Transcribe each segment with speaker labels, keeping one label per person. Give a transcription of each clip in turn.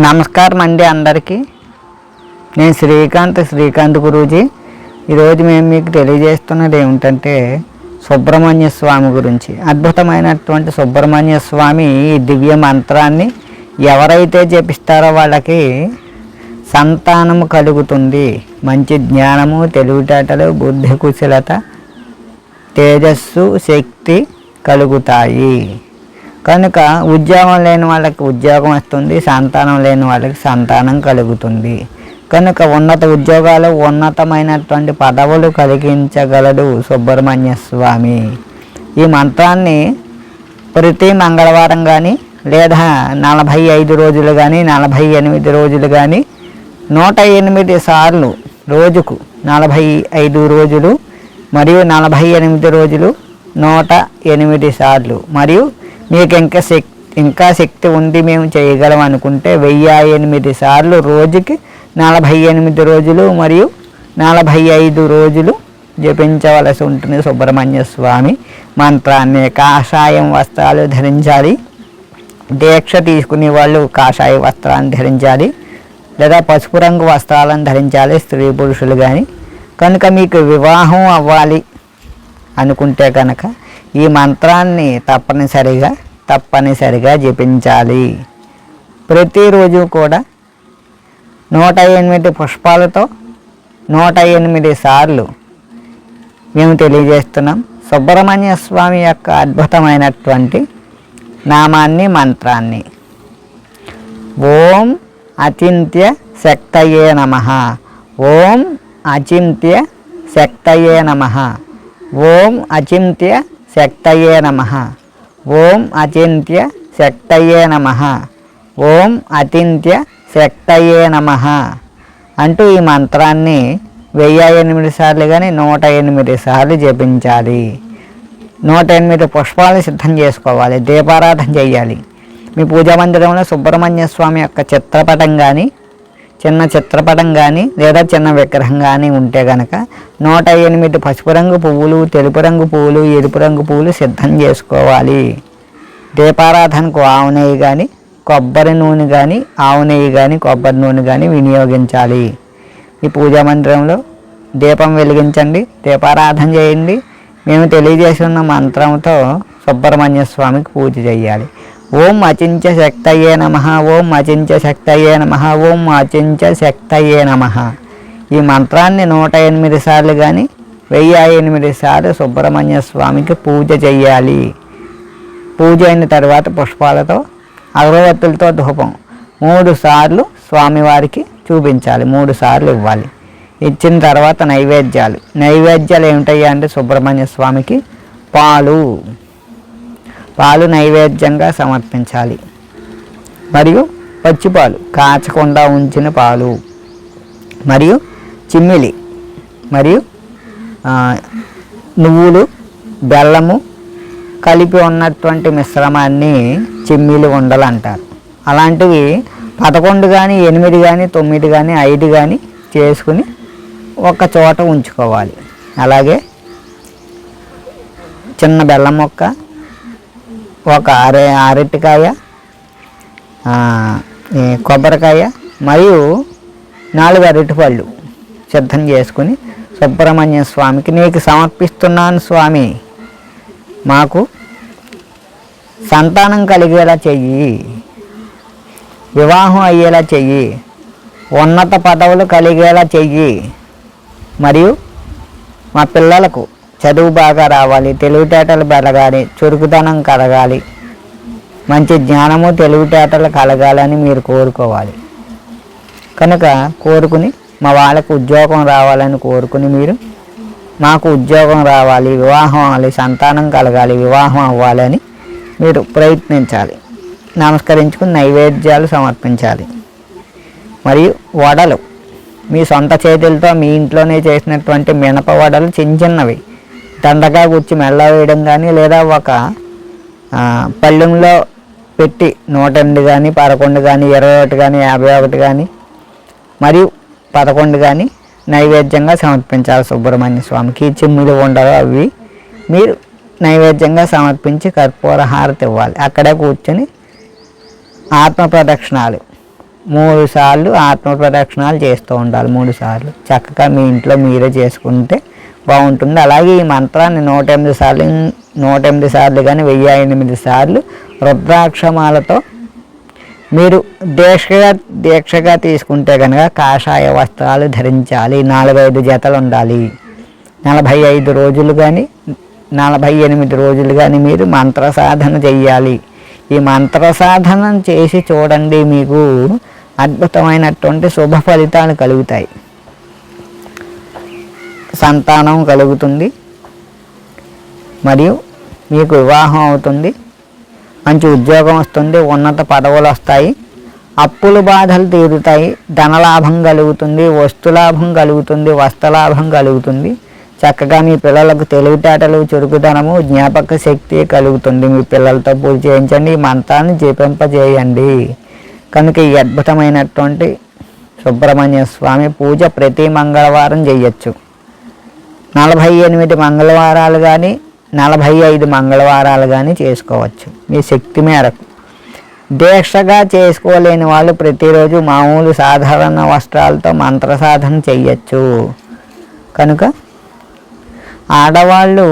Speaker 1: నమస్కారం అండి అందరికీ. నేను శ్రీకాంత్ శ్రీకాంత్ గురూజీ. ఈరోజు మేము మీకు తెలియజేస్తున్నది ఏమిటంటే సుబ్రహ్మణ్య స్వామి గురించి. అద్భుతమైనటువంటి సుబ్రహ్మణ్య స్వామి ఈ దివ్య మంత్రాన్ని ఎవరైతే జపిస్తారో వాళ్ళకి సంతానము కలుగుతుంది. మంచి జ్ఞానము తెలివితేటలు బుద్ధి కుశలత తేజస్సు శక్తి కలుగుతాయి. కనుక ఉద్యోగం లేని వాళ్ళకి ఉద్యోగం వస్తుంది సంతానం లేని వాళ్ళకి సంతానం కలుగుతుంది. కనుక ఉన్నత ఉద్యోగాలు ఉన్నతమైనటువంటి పదవులు కలిగించగలడు సుబ్రహ్మణ్య స్వామి. ఈ మంత్రాన్ని ప్రతి మంగళవారం కానీ లేదా నలభై ఐదు రోజులు కానీ నలభై ఎనిమిది రోజులు కానీ నూట ఎనిమిది సార్లు రోజుకు నలభై ఐదు రోజులు మరియు నలభై ఎనిమిది రోజులు నూట ఎనిమిది సార్లు మరియు మీకు ఇంకా శక్తి ఇంకా శక్తి ఉండి మేము చేయగలం అనుకుంటే వెయ్యి ఎనిమిది సార్లు రోజుకి నలభై ఎనిమిది రోజులు మరియు నలభై ఐదు రోజులు జపించవలసి ఉంటుంది సుబ్రహ్మణ్య స్వామి మంత్రాన్ని. కాషాయం వస్త్రాలు ధరించాలి. దీక్ష తీసుకునే వాళ్ళు కాషాయ వస్త్రాన్ని ధరించాలి. లేదా పసుపు రంగు వస్త్రాలను ధరించాలి స్త్రీ పురుషులు కానీ కనుక మీకు వివాహం అవ్వాలి అనుకుంటే కనుక ఈ మంత్రాన్ని తప్పనిసరిగా తప్పనిసరిగా జపించాలి. ప్రతిరోజు కూడా నూట ఎనిమిది పుష్పాలతో నూట ఎనిమిది సార్లు మేము తెలియజేస్తున్నాం. సుబ్రహ్మణ్య స్వామి యొక్క అద్భుతమైనటువంటి నామాన్ని మంత్రాన్ని. ఓం అచింత్య శక్తయే నమ. ఓం అచింత్య శక్తయే నమ. ఓం అచింత్య శక్తయే నమ. ఓం అచింత్య శక్తయే నమ. ఓం అచింత్య శక్తయే నమ. అంటూ ఈ మంత్రాన్ని వెయ్యి ఎనిమిది సార్లు కానీ నూట ఎనిమిది సార్లు జపించాలి. నూట ఎనిమిది పుష్పాలు సిద్ధం చేసుకోవాలి. దీపారాధన చేయాలి. మీ పూజా మందిరంలో సుబ్రహ్మణ్య స్వామి యొక్క చిత్రపటం కానీ చిన్న చిత్రపటం కానీ లేదా చిన్న విగ్రహం కానీ ఉంటే కనుక నూట ఎనిమిది పసుపు రంగు పువ్వులు తెలుపు రంగు పువ్వులు ఎరుపు రంగు పువ్వులు సిద్ధం చేసుకోవాలి. దీపారాధనకు ఆవు నెయ్యి కానీ కొబ్బరి నూనె కానీ ఆవు నెయ్యి కానీ కొబ్బరి నూనె కానీ వినియోగించాలి. ఈ పూజా మందిరంలో దీపం వెలిగించండి దీపారాధన చేయండి. మేము తెలియజేసిన మంత్రంతో సుబ్రహ్మణ్య స్వామికి పూజ చేయాలి. ఓం అచించ శక్తయే నమ ఓం అచించ శక్తయే నమ ఓం అచించ శక్తయే నమ. ఈ మంత్రాన్ని నూట ఎనిమిది సార్లు కానీ వెయ్యి ఎనిమిది సార్లు సుబ్రహ్మణ్య స్వామికి పూజ చేయాలి పూజ అయిన తర్వాత పుష్పాలతో అగరవత్తులతో ధూపం మూడు సార్లు స్వామివారికి చూపించాలి మూడు సార్లు ఇవ్వాలి. ఇచ్చిన తర్వాత నైవేద్యాలు. నైవేద్యాలు ఏమిటయ్యా అంటే సుబ్రహ్మణ్య స్వామికి పాలు. పాలు నైవేద్యంగా సమర్పించాలి. మరియు పచ్చిపాలు కాచకుండా ఉంచిన పాలు మరియు చిమ్మిలి మరియు నువ్వులు బెల్లము కలిపి ఉన్నటువంటి మిశ్రమాన్ని చిమ్మిలి ఉండలు అంటారు. అలాంటివి పదకొండు కానీ ఎనిమిది కానీ తొమ్మిది కానీ ఐదు కానీ చేసుకుని ఒక చోట ఉంచుకోవాలి. అలాగే చిన్న బెల్లం మొక్క ఒక అరే అరటికాయ కొబ్బరికాయ మరియు నాలుగు అరటిపళ్ళు సిద్ధం చేసుకుని సుబ్రహ్మణ్య స్వామికి నీకు సమర్పిస్తున్నాను స్వామి. మాకు సంతానం కలిగేలా చెయ్యి. వివాహం అయ్యేలా చెయ్యి. ఉన్నత పదవులు కలిగేలా చెయ్యి. మరియు మా పిల్లలకు చదువు బాగా రావాలి తెలివితేటలు పెరగాలి చురుకుదనం కలగాలి. మంచి జ్ఞానము తెలివితేటలు కలగాలని మీరు కోరుకోవాలి. కనుక కోరుకుని మా వాళ్ళకు ఉద్యోగం రావాలని కోరుకుని మీరు మాకు ఉద్యోగం రావాలి వివాహం అవ్వాలి సంతానం కలగాలి వివాహం అవ్వాలని మీరు ప్రయత్నించాలి. నమస్కరించుకుని నైవేద్యాలు సమర్పించాలి. మరియు వడలు మీ సొంత చేతులతో మీ ఇంట్లోనే చేసినటువంటి మినప వడలు చిన్న చిన్నవి. దండగా గుచ్చి మెల్ల వేయడం కానీ లేదా ఒక పళ్ళెంలో పెట్టి నూట ఎనిమిది కానీ పదకొండు కానీ ఇరవై ఒకటి కానీ యాభై ఒకటి కానీ మరియు పదకొండు కానీ నైవేద్యంగా సమర్పించాలి సుబ్రహ్మణ్య స్వామికి. చిమ్ములు ఉండవు అవి. మీరు నైవేద్యంగా సమర్పించి కర్పూర హారతి ఇవ్వాలి. అక్కడే కూర్చొని ఆత్మ ప్రదక్షిణాలు. మూడు సార్లు ఆత్మ ప్రదక్షిణాలు చేస్తూ ఉండాలి. మూడు సార్లు. చక్కగా మీ ఇంట్లో మీరే చేసుకుంటే బాగుంటుంది. అలాగే ఈ మంత్రాన్ని నూట ఎనిమిది సార్లు నూట ఎనిమిది సార్లు కానీ వెయ్యి ఎనిమిది సార్లు రుద్రాక్షమాలతో మీరు దీక్షగా దీక్షగా తీసుకుంటే కనుక కాషాయ వస్త్రాలు ధరించాలి. నాలుగైదు జతలు ఉండాలి. నలభై ఐదు రోజులు కానీ నలభై ఎనిమిది రోజులు కానీ మీరు మంత్ర సాధన చెయ్యాలి. ఈ మంత్ర సాధన చేసి చూడండి మీకు అద్భుతమైనటువంటి శుభ ఫలితాలు కలుగుతాయి. సంతానం కలుగుతుంది. మరియు మీకు వివాహం అవుతుంది. మంచి ఉద్యోగం వస్తుంది ఉన్నత పదవులు వస్తాయి. అప్పుల బాధలు తీరుతాయి. ధనలాభం కలుగుతుంది వస్తులాభం కలుగుతుంది వస్త్రలాభం కలుగుతుంది. చక్కగా మీ పిల్లలకు తెలివితేటలు చురుకుదనము జ్ఞాపక శక్తి కలుగుతుంది. మీ పిల్లలతో పూజ చేయించండి ఈ మంత్రాన్ని జపింపజేయండి. కనుక ఈ అద్భుతమైనటువంటి సుబ్రహ్మణ్య స్వామి పూజ ప్రతి మంగళవారం చేయొచ్చు. నలభై ఎనిమిది మంగళవారాలు కానీ నలభై ఐదు మంగళవారాలు కానీ చేసుకోవచ్చు మీ శక్తి మేరకు. దీక్షగా చేసుకోలేని వాళ్ళు ప్రతిరోజు మామూలు సాధారణ వస్త్రాలతో మంత్ర సాధన చెయ్యొచ్చు. కనుక ఆడవాళ్ళు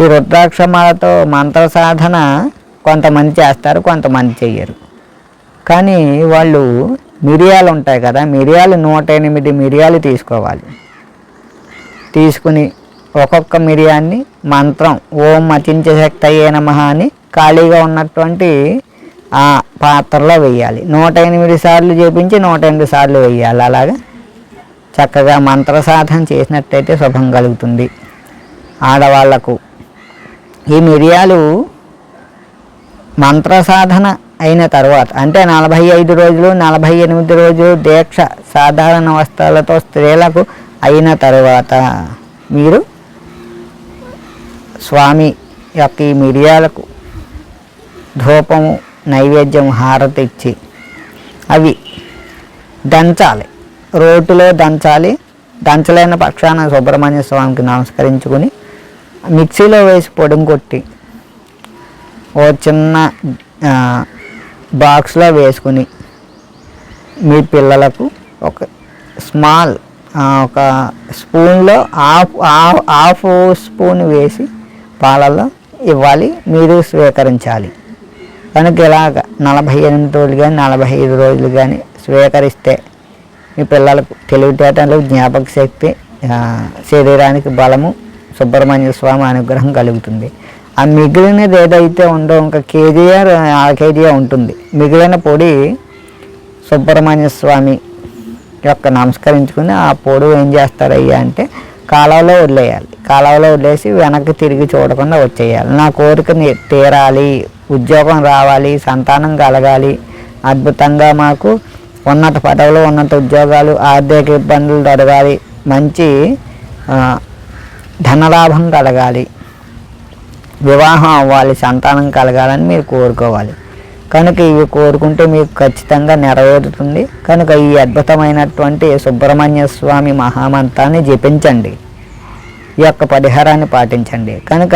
Speaker 1: ఈ రుద్రాక్షమాలతో మంత్ర సాధన కొంతమంది చేస్తారు కొంతమంది చెయ్యరు. కానీ వాళ్ళు మిరియాలు ఉంటాయి కదా మిరియాలు నూట ఎనిమిది మిరియాలు తీసుకోవాలి. తీసుకుని ఒక్కొక్క మిరియాన్ని మంత్రం ఓం అచించ శక్తి అయ్యే నమ అని ఖాళీగా ఉన్నటువంటి ఆ పాత్రలో వేయాలి నూట ఎనిమిది సార్లు చేపించి నూట ఎనిమిది సార్లు వేయాలి అలాగా? చక్కగా మంత్ర సాధన చేసినట్టయితే శుభం కలుగుతుంది. ఆడవాళ్ళకు ఈ మిరియాలు మంత్ర సాధన అయిన తర్వాత అంటే నలభై ఐదు రోజులు నలభై ఎనిమిది రోజులు దీక్ష సాధారణ వస్త్రాలతో స్త్రీలకు అయిన తర్వాత మీరు స్వామి యొక్క ఈ మిరియాలకు ధూపము నైవేద్యం హారతి ఇచ్చి అవి దంచాలి. రోడ్డులో దంచాలి. దంచలేని పక్షాన సుబ్రహ్మణ్య స్వామికి నమస్కరించుకుని మిక్సీలో వేసి పొడిని కొట్టి ఓ చిన్న బాక్స్లో వేసుకుని మీ పిల్లలకు ఒక స్మాల్ ఒక స్పూన్లో హాఫ్ హాఫ్ స్పూన్ వేసి పాలల్లో ఇవ్వాలి మీరు స్వీకరించాలి. కనుక ఇలాగ నలభై ఎనిమిది రోజులు కానీ నలభై ఐదు రోజులు కానీ స్వీకరిస్తే మీ పిల్లలకు తెలివితేటలు జ్ఞాపక శక్తి శరీరానికి బలము సుబ్రహ్మణ్య స్వామి అనుగ్రహం కలుగుతుంది. ఆ మిగిలినది ఏదైతే ఉందో ఇంకా కేజీఆర్ ఆ కేజీఆర్ ఉంటుంది. మిగిలిన పొడి సుబ్రహ్మణ్య స్వామి యొక్క నమస్కరించుకుని ఆ పొడి ఏం చేస్తారయ్యా అంటే కాలువలో వదిలేయాలి. కాలువలో వదిలేసి వెనక్కి తిరిగి చూడకుండా వచ్చేయాలి. నా కోరిక తీరాలి ఉద్యోగం రావాలి సంతానం కలగాలి. అద్భుతంగా మాకు ఉన్నత పదవులు ఉన్నత ఉద్యోగాలు ఆర్థిక ఇబ్బందులు జరగాలి. మంచి ధనలాభం కలగాలి. వివాహం అవ్వాలి సంతానం కలగాలని మీరు కోరుకోవాలి. కనుక ఇవి కోరుకుంటే మీకు ఖచ్చితంగా నెరవేరుతుంది. కనుక ఈ అద్భుతమైనటువంటి సుబ్రహ్మణ్య స్వామి మహామంత్రాన్ని జపించండి. ఈ యొక్క పరిహారాన్ని పాటించండి. కనుక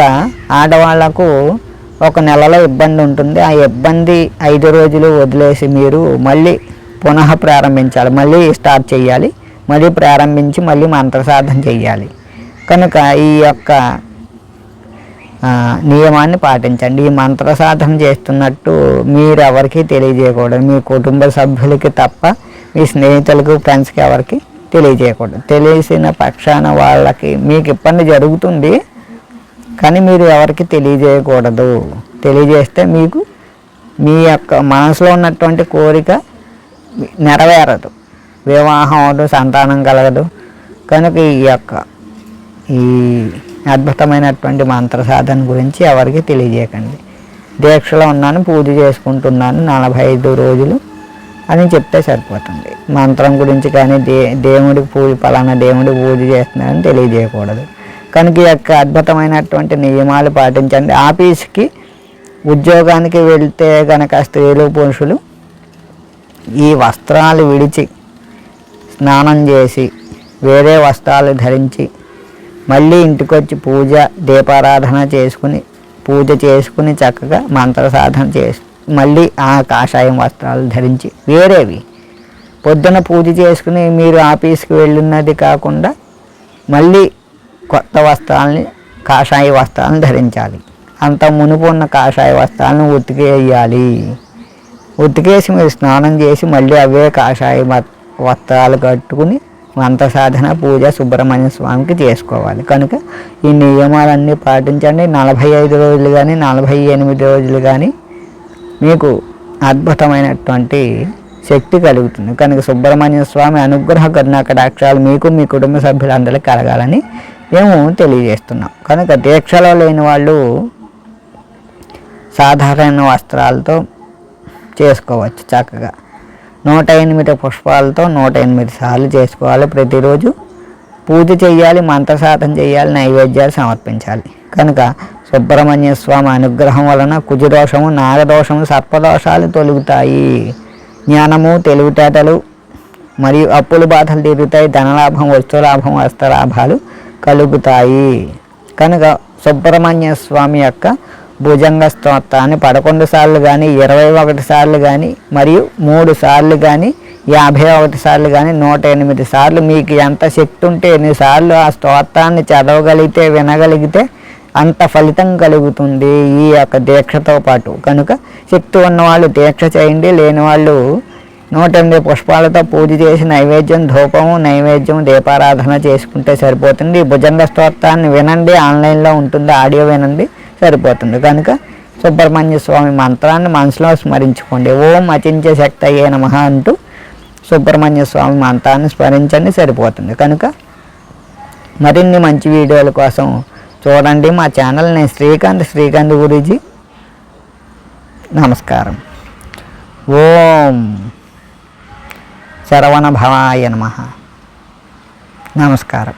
Speaker 1: ఆడవాళ్ళకు ఒక నెలలో ఇబ్బంది ఉంటుంది. ఆ ఇబ్బంది ఐదు రోజులు వదిలేసి మీరు మళ్ళీ పునః ప్రారంభించాలి. మళ్ళీ స్టార్ట్ చేయాలి. మళ్ళీ ప్రారంభించి మళ్ళీ మంత్రసాధన చేయాలి. కనుక ఈ యొక్క నియమాన్ని పాటించండి. ఈ మంత్ర సాధన చేస్తున్నట్టు మీరు ఎవరికి తెలియజేయకూడదు. మీ కుటుంబ సభ్యులకి తప్ప మీ స్నేహితులకు ఫ్రెండ్స్కి ఎవరికి తెలియజేయకూడదు. తెలిసిన పక్షాన వాళ్ళకి మీకు ఇబ్బంది జరుగుతుంది కానీ మీరు ఎవరికి తెలియజేయకూడదు. తెలియజేస్తే మీకు మీ యొక్క మనసులో ఉన్నటువంటి కోరిక నెరవేరదు. వివాహం అవదు సంతానం కలగదు. కనుక ఈ యొక్క ఈ అద్భుతమైనటువంటి మంత్ర సాధన గురించి ఎవరికి తెలియజేయకండి. దీక్షలో ఉన్నాను పూజ చేసుకుంటున్నాను నలభై ఐదు రోజులు అని చెప్తే సరిపోతుంది. మంత్రం గురించి కానీ దే దేవుడికి పూజ పలానా దేవుడికి పూజ చేస్తున్నారని తెలియజేయకూడదు. కనుక ఈ యొక్క అద్భుతమైనటువంటి నియమాలు పాటించండి. ఆఫీస్కి ఉద్యోగానికి వెళ్తే గనక స్త్రీలు పురుషులు ఈ వస్త్రాలు విడిచి స్నానం చేసి వేరే వస్త్రాలు ధరించి మళ్ళీ ఇంటికి వచ్చి పూజ దీపారాధన చేసుకుని పూజ చేసుకుని చక్కగా మంత్ర సాధన చేసి మళ్ళీ ఆ కాషాయం వస్త్రాలు ధరించి వేరేవి. పొద్దున పూజ చేసుకుని మీరు ఆఫీస్కి వెళ్ళినది కాకుండా మళ్ళీ కొత్త వస్త్రాలని కాషాయ వస్త్రాలను ధరించాలి. అంత మునుపు ఉన్న కాషాయ వస్త్రాలను ఉతికేయాలి. ఉతికేసి మీరు స్నానం చేసి మళ్ళీ అవే కాషాయ వస్త్రాలు కట్టుకుని వంత సాధన పూజ సుబ్రహ్మణ్య స్వామికి చేసుకోవాలి. కనుక ఈ నియమాలన్నీ పాటించండి. నలభై ఐదు రోజులు కానీ నలభై ఎనిమిది రోజులు కానీ మీకు అద్భుతమైనటువంటి శక్తి కలుగుతుంది. కనుక సుబ్రహ్మణ్య స్వామి అనుగ్రహ కరుణా కటాక్షాలు మీకు మీ కుటుంబ సభ్యులందరికీ కలగాలని మేము తెలియజేస్తున్నాం. కనుక దీక్షలో లేని వాళ్ళు సాధారణ వస్త్రాలతో చేసుకోవచ్చు చక్కగా. నూట ఎనిమిది పుష్పాలతో నూట ఎనిమిది సార్లు చేసుకోవాలి. ప్రతిరోజు పూజ చేయాలి మంత్రసాధన చేయాలి నైవేద్యాలు సమర్పించాలి. కనుక సుబ్రహ్మణ్య స్వామి అనుగ్రహం వలన కుజదోషము నాగదోషము సర్పదోషాలు తొలుగుతాయి. జ్ఞానము తెలివితేటలు మరియు అప్పుల బాధలు తీరుతాయి. ధనలాభం వస్తులాభం హస్తలాభాలు కలుగుతాయి. కనుక సుబ్రహ్మణ్య స్వామి యొక్క భుజంగ స్తోత్రాన్ని పదకొండు సార్లు కానీ ఇరవై ఒకటి సార్లు కానీ మరియు మూడు సార్లు కానీ యాభై ఒకటి సార్లు కానీ నూట ఎనిమిది సార్లు మీకు ఎంత శక్తి ఉంటే ఎన్నిసార్లు ఆ స్తోత్రాన్ని చదవగలిగితే వినగలిగితే అంత ఫలితం కలుగుతుంది ఈ యొక్క దీక్షతో పాటు. కనుక శక్తి ఉన్నవాళ్ళు దీక్ష చేయండి. లేని వాళ్ళు నూట ఎనిమిది పుష్పాలతో పూజ చేసి నైవేద్యం ధూపము నైవేద్యం దీపారాధన చేసుకుంటే సరిపోతుంది. ఈ భుజంగ స్తోత్రాన్ని వినండి. ఆన్లైన్లో ఉంటుంది. ఆడియో వినండి. సరిపోతుంది. కనుక సుబ్రహ్మణ్య స్వామి మంత్రాన్ని మనసులో స్మరించుకోండి. ఓం అచించే శక్తి అయ్యే నమ అంటూ సుబ్రహ్మణ్య స్వామి మంత్రాన్ని స్మరించండి సరిపోతుంది. కనుక మరిన్ని మంచి వీడియోల కోసం చూడండి మా ఛానల్ నేను శ్రీకాంత్ శ్రీకాంత్ గురూజీ నమస్కారం. ఓం శరవణ భవాయ నమ. నమస్కారం.